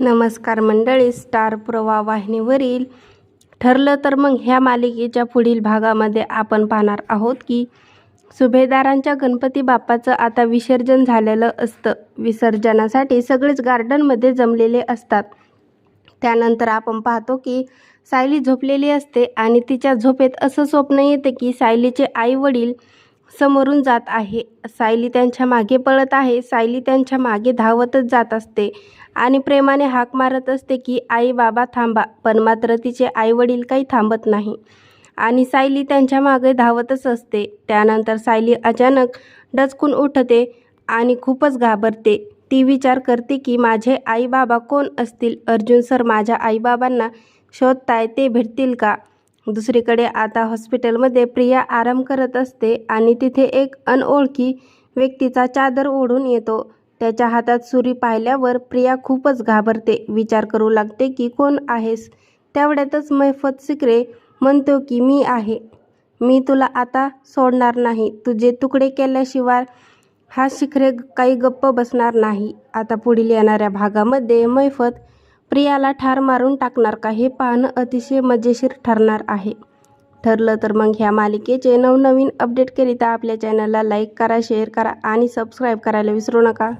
नमस्कार मंडळी स्टार प्रवाह वाहिनीवरील ठरलं तर मग ह्या मालिकेच्या पुढील भागामध्ये आपण पाहणार आहोत की सुभेदारांच्या गणपती बाप्पाचं आता विसर्जन झालेलं असतं. विसर्जनासाठी सगळेच गार्डनमध्ये जमलेले असतात. त्यानंतर आपण पाहतो की सायली झोपलेली असते आणि तिच्या झोपेत असं स्वप्न येतं की सायलीचे आई वडील समोरून जात आहे. सायली त्यांच्या मागे पळत आहे. सायली त्यांच्या मागे धावतच जात असते आणि प्रेमाने हाक मारत असते की आई बाबा थांबा. पण मात्र तिचे आईवडील काही थांबत नाही. आणि सायली त्यांच्या मागे धावतच असते. त्यानंतर सायली अचानक डचकून उठते आणि खूपच घाबरते. ती विचार करते की माझे आईबाबा कोण असतील? अर्जुन सर माझ्या आईबाबांना शोधताय ते भेटतील का? दुसरीकडे आता हॉस्पिटलमध्ये प्रिया आराम करत असते आणि तिथे एक अनओळखी व्यक्तीचा चादर ओढून येतो. त्याच्या हातात सुरी पाहिल्यावर प्रिया खूपच घाबरते. विचार करू लागते की कोण आहेस? तेवढ्यातच मैफत सिकरे म्हणतो की मी आहे. मी तुला आता सोडणार नाही. तुझे तुकडे केल्याशिवाय हा शिखरे काही गप्प बसणार नाही. आता पुढील येणाऱ्या भागामध्ये मैफत प्रियाला ठार मारून टाकणार का हे पाहणं अतिशय मजेशीर ठरणार आहे. ठरलं तर मग ह्या मालिकेचे नवनवीन अपडेटकरिता आपल्या चॅनलला लाईक करा शेअर करा आणि सबस्क्राईब करायला विसरू नका.